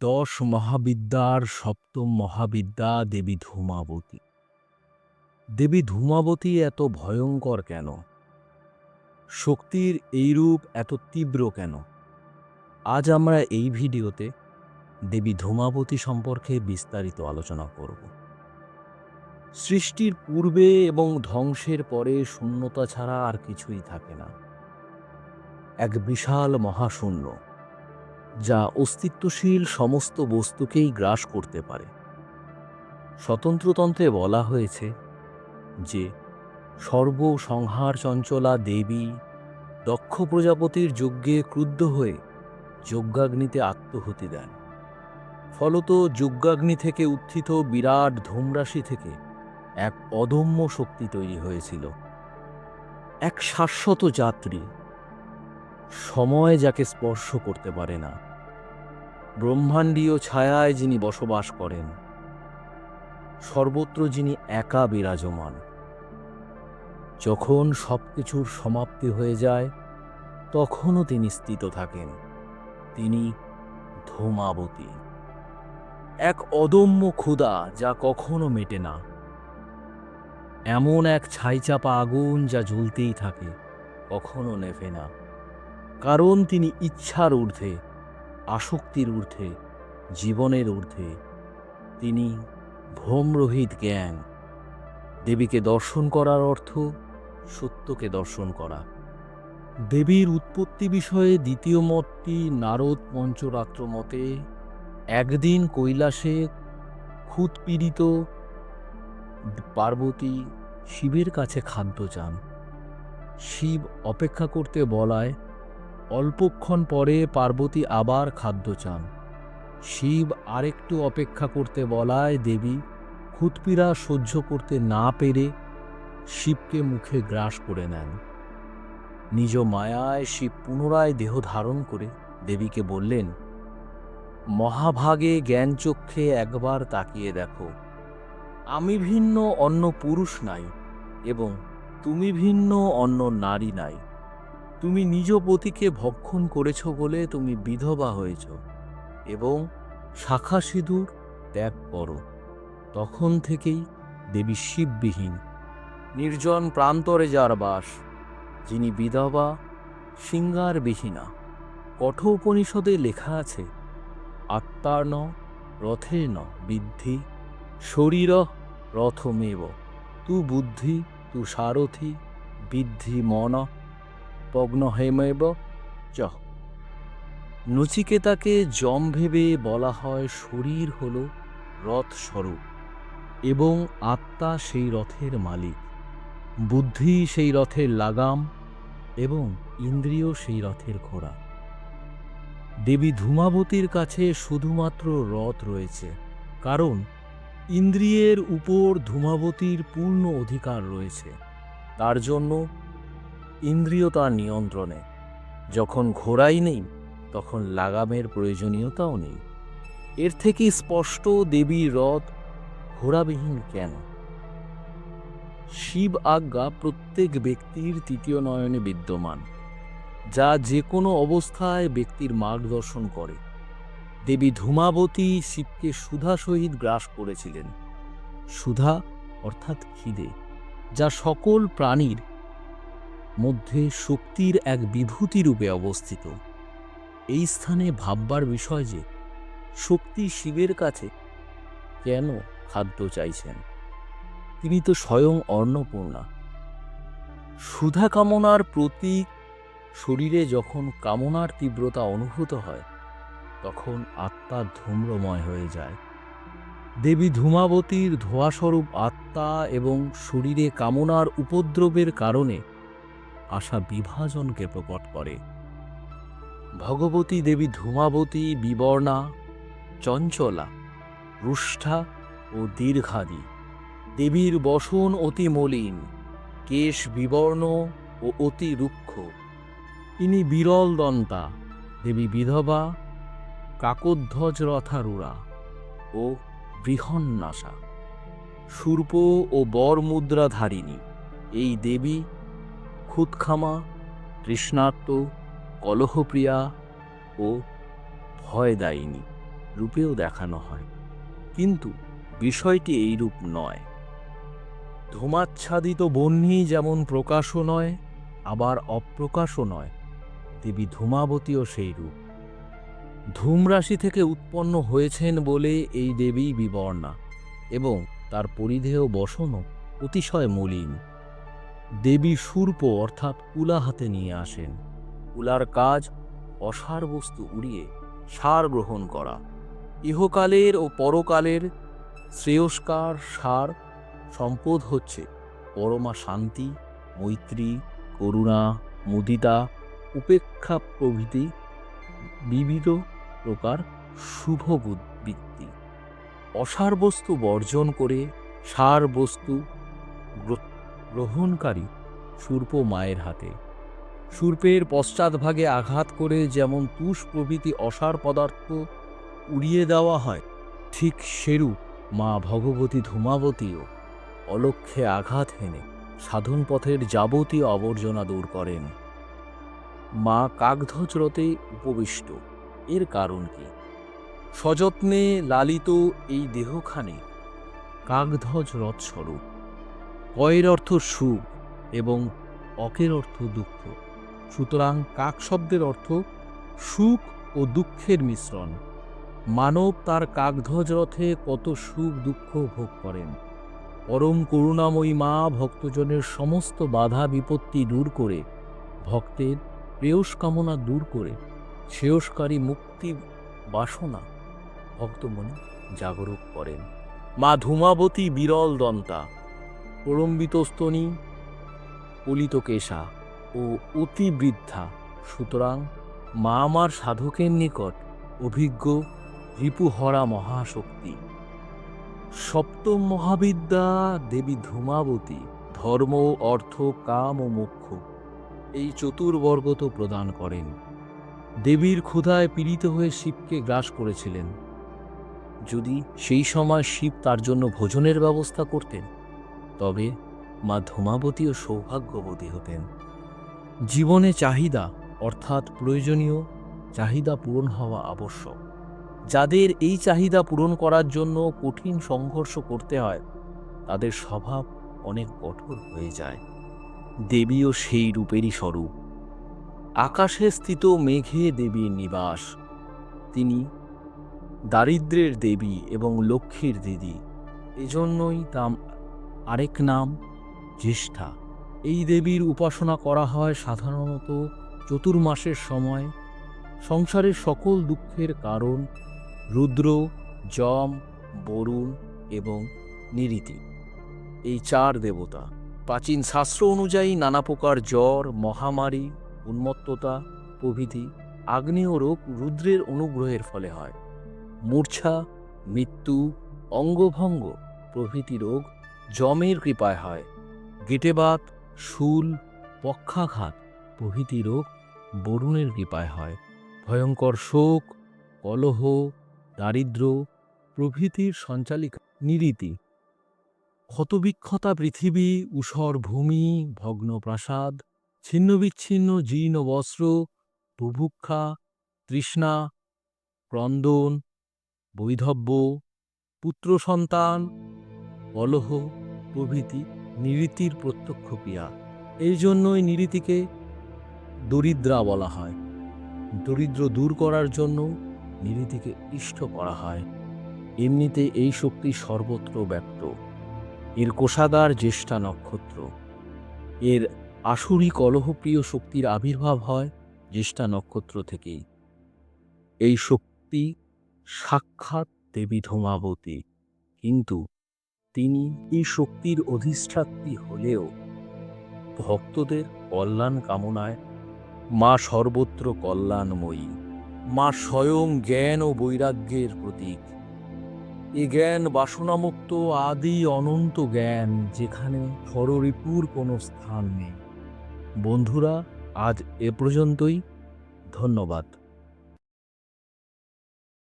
দশ মহাবিদ্যার সপ্তম মহাবিদ্যা দেবী ধূমাবতী। দেবী ধূমাবতী এত ভয়ঙ্কর কেন? শক্তির এই রূপ এত তীব্র কেন? আজ আমরা এই ভিডিওতে দেবী ধূমাবতী সম্পর্কে বিস্তারিত আলোচনা করব। সৃষ্টির পূর্বে এবং ধ্বংসের পরে শূন্যতা ছাড়া আর কিছুই থাকে না। এক বিশাল মহাশূন্য। যা অস্তিত্বশীল সমস্ত বস্তুকেই গ্রাস করতে পারে। স্বতন্ত্রতন্ত্রে বলা হয়েছে যে, সর্বসংহার চঞ্চলা দেবী দক্ষ প্রজাপতির যজ্ঞে ক্রুদ্ধ হয়ে যজ্ঞাগ্নিতে আত্মহুতি দেন। ফলত যজ্ঞাগ্নি থেকে উত্থিত বিরাট ধূমরাশি থেকে এক অদম্য শক্তি তৈরি হয়েছিল। এক শাশ্বত যাত্রী সময় যাকে স্পর্শ করতে পারে না। ব্রহ্মাণ্ডীয় ছায়ায় যিনি বসবাস করেন, সর্বত্র যিনি একা বিরাজমান। যখন সব কিছুর সমাপ্তি হয়ে যায়, তখনও তিনি স্থিত থাকেন। তিনি ধূমাবতী, এক অদম্য ক্ষুধা যা কখনো মেটে না। এমন এক ছাইচাপা আগুন যা জ্বলতেই থাকে, কখনো নেভে না। কারণ তিনি ইচ্ছার ঊর্ধ্বে। আসক্তির ঊর্ধ্বে, জীবনের ঊর্ধ্বে। তিনি ভ্রমরহিত জ্ঞান, দেবীকে দর্শন করার অর্থ সত্যকে দর্শন করা। দেবীর উৎপত্তি বিষয়ে দ্বিতীয় মতটি নারদ পঞ্চরাত্র মতে, একদিন কৈলাসে খুঁতপীড়িত পার্বতী শিবের কাছে খাদ্য চান। শিব অপেক্ষা করতে বলায় অল্পক্ষণ পরে পার্বতী আবার খাদ্য চান। শিব আরেকটু অপেক্ষা করতে বলায়, দেবী, খুতপিরা সহ্য করতে না পেরে শিবকে মুখে গ্রাস করে নেন। নিজ মায়ায় শিব পুনরায় দেহ ধারণ করে দেবীকে বললেন, মহাভাগে জ্ঞানচক্ষে একবার তাকিয়ে দেখো। আমি ভিন্ন অন্য পুরুষ নাই এবং তুমি ভিন্ন অন্য নারী নাই। তুমি নিজ পতিকে ভক্ষণ করেছ বলে তুমি বিধবা হয়েছ এবং শাখা সিঁদুর ত্যাগ করো। তখন থেকেই দেবী শিববিহীন, নির্জন প্রান্তরে যার বাস, যিনি বিধবা সিঙ্গারবিহীনা। কঠোপনিষদে লেখা আছে, আত্মার ন রথে ন, বিদ্ধি, শরীর রথমেব। তু বুদ্ধি, তু সারথি, বিদ্ধি মন পগ্নহেমেব চ। নচিকেতাকে জম ভেবে বলা হয় শরীর হল রথ স্বরূপ এবং আত্মা সেই রথের মালিক। বুদ্ধি সেই রথের লাগাম এবং ইন্দ্রিয় সেই রথের ঘোড়া দেবী ধূমাবতীর কাছে শুধুমাত্র রথ রয়েছে, কারণ ইন্দ্রিয়ের উপর ধূমাবতীর পূর্ণ অধিকার রয়েছে। তার জন্য ইন্দ্রিয় তার নিয়ন্ত্রণে। যখন ঘোড়াই নেই, তখন লাগামের প্রয়োজনীয়তাও নেই। এর থেকে স্পষ্ট দেবী রথ ঘোড়াবিহীন কেন? শিব আজ্ঞা প্রত্যেক ব্যক্তির তৃতীয় নয়নে বিদ্যমান, যা যে কোনো অবস্থায় ব্যক্তির মার্গদর্শন করে। দেবী ধূমাবতী শিবকে সুধা সহিত গ্রাস করেছিলেন। সুধা অর্থাৎ খিদে, যা সকল প্রাণীর মধ্যে শক্তির এক বিভূতি রূপে অবস্থিত। এই স্থানে ভাববার বিষয় যে, শক্তি শিবের কাছে কেন খাদ্য চাইছেন? তিনি তো স্বয়ং অন্নপূর্ণা। সুধা কামনার প্রতীক শরীরে যখন কামনার তীব্রতা অনুভূত হয়, তখন আত্মা ধূম্রময় হয়ে যায়। দেবী ধূমাবতীর ধোয়াস্বরূপ আত্মা এবং শরীরে কামনার উপদ্রবের কারণে আশা বিভাজনকে প্রকট করে। ভগবতী দেবী ধূমাবতী, বিবর্ণা, চঞ্চলা, রুষ্ঠা ও দীর্ঘাদি, দেবীর বসন অতি মলিন, কেশ বিবর্ণ ও অতি রুক্ষ। ইনি বিরল দন্তা, দেবী বিধবা, কাকোধ্বজ রথারুড়া ও বৃহন্নাসা। সূর্প ও বর মুদ্রাধারিণী এই দেবী খুদখামা, তৃষ্ণার্ত, কলহপ্রিয়া ও ভয়দায়িনী রূপেও দেখানো হয়। কিন্তু বিষয়টি এইরূপ নয়। ধূমাচ্ছাদিত বহ্নি যেমন প্রকাশও নয়, আবার অপ্রকাশও নয় দেবী ধূমাবতীও সেই রূপ। ধূমরাশি থেকে উৎপন্ন হয়েছেন বলে এই দেবী বিবর্ণা এবং তার পরিধেয় বসনও অতিশয় মলিন। দেবী সূর্প অর্থাৎ কুলা হাতে নিয়ে আসেন। কুলার কাজ অসার বস্তু উড়িয়ে সার গ্রহণ করা। ইহকালের ও পরকালের শ্রেয়স্কার সার সম্পদ হচ্ছে পরমা শান্তি, মৈত্রী, করুণা, মুদিতা, উপেক্ষা প্রভৃতি বিবিধ প্রকার শুভ বৃত্তি অসার বস্তু বর্জন করে সার বস্তু গ্রহণকারী সূর্প মায়ের হাতে। সূর্পের পশ্চাৎভাগে আঘাত করে যেমন তুষ প্রভৃতি অসার পদার্থ উড়িয়ে দেওয়া হয়, ঠিক সেরূপ মা ভগবতী ধূমাবতীও অলক্ষ্যে আঘাত হেনে সাধন পথের যাবতীয় আবর্জনা দূর করেন। মা কাকধ্বজরতে উপবিষ্ট, এর কারণ কি? সযত্নে লালিত এই দেহখানে কাকধ্বজ রথ স্বরূপ কয়ের অর্থ সুখ এবং অকের অর্থ দুঃখ। সুতরাং কাক শব্দের অর্থ সুখ ও দুঃখের মিশ্রণ। মানব তার কাকধ্বজ রথে কত সুখ দুঃখ ভোগ করেন। পরম করুণাময়ী মা ভক্তজনের সমস্ত বাধা বিপত্তি দূর করে, ভক্তের প্রেয়স কামনা দূর করে, শ্রেয়স্কারী মুক্তি বাসনা ভক্তমনে জাগরুক করেন। মা ধূমাবতী বিরল দন্তা প্রলম্বিত স্তনী পলিত কেশা ও অতি বৃদ্ধা সুতরাং মা আমার সাধকের নিকট অভিজ্ঞ রিপুহরা মহাশক্তি। সপ্তম মহাবিদ্যা দেবী ধূমাবতী, ধর্ম, অর্থ, কাম ও মোক্ষ এই চতুর্বর্গ তো প্রদান করেন। দেবীর ক্ষুধায় পীড়িত হয়ে শিবকে গ্রাস করেছিলেন। যদি সেই সময় শিব তার জন্য ভোজনের ব্যবস্থা করতেন তবে মা ধূমাবতীও সৌভাগ্যবতী হতেন। জীবনে চাহিদা, অর্থাৎ প্রয়োজনীয়, চাহিদা পূরণ হওয়া আবশ্যক। যাদের এই চাহিদা পূরণ করার জন্য কঠিন সংঘর্ষ করতে হয়, তাদের স্বভাব অনেক কঠোর হয়ে যায়। দেবীও সেই রূপেরই স্বরূপ। আকাশে স্থিত মেঘে দেবীর নিবাস। তিনি দারিদ্রের দেবী এবং লক্ষ্মীর দিদি। এজন্যই তাম আরেক নাম জ্যেষ্ঠা। এই দেবীর উপাসনা করা হয় সাধারণত চতুর্মাসের সময়। সংসারের সকল দুঃখের কারণ রুদ্র, যম, বরুণ এবং নিরীতি। এই চার দেবতা। প্রাচীন শাস্ত্র অনুযায়ী নানা প্রকার জ্বর, মহামারী, উন্মত্ততা, প্রভৃতি আগ্নেয় রোগ রুদ্রের অনুগ্রহের ফলে হয়। মূর্ছা, মৃত্যু, অঙ্গভঙ্গ প্রভৃতি রোগ যমের কৃপায় হয়। গেটেবাত শুল, পক্ষাঘাত প্রভৃতি রোগ বরুণের কৃপায় হয়। ভয়ঙ্কর শোক, কলহ দারিদ্র প্রভৃতির সঞ্চালিকা নিরীতি। ক্ষতবিক্ষতা পৃথিবী ঊষর ভূমি ভগ্ন প্রাসাদ ছিন্নবিচ্ছিন্ন জীর্ণ বস্ত্র, বুভুক্ষা, তৃষ্ণা, ক্রন্দন, বৈধব্য পুত্র সন্তান কলহ প্রভৃতি নিরীতির প্রত্যক্ষ ক্রিয়া। এই জন্যই নিরীতিকে দরিদ্রা বলা হয়। দরিদ্র দূর করার জন্য নিরীতিকে ইষ্ট করা হয়। এমনিতে এই শক্তি সর্বত্র ব্যক্ত। এর কোষাগার জ্যেষ্ঠা নক্ষত্র। এর আসুরি কলহপ্রিয় শক্তির আবির্ভাব হয় জ্যেষ্ঠা নক্ষত্র থেকেই। এই শক্তি সাক্ষাৎ দেবী ধূমাবতী। কিন্তু তিনি এই শক্তির অধিষ্ঠাত্রী হলেও ভক্তদের কল্যাণ কামনায় মা সর্বত্র কল্যাণময়ী, মা স্বয়ং জ্ঞান ও বৈরাগ্যের প্রতীক। এ জ্ঞান বাসনামুক্ত আদি অনন্ত জ্ঞান যেখানে হররিপুর কোনো স্থান নেই। বন্ধুরা, আজ এ পর্যন্তই। ধন্যবাদ।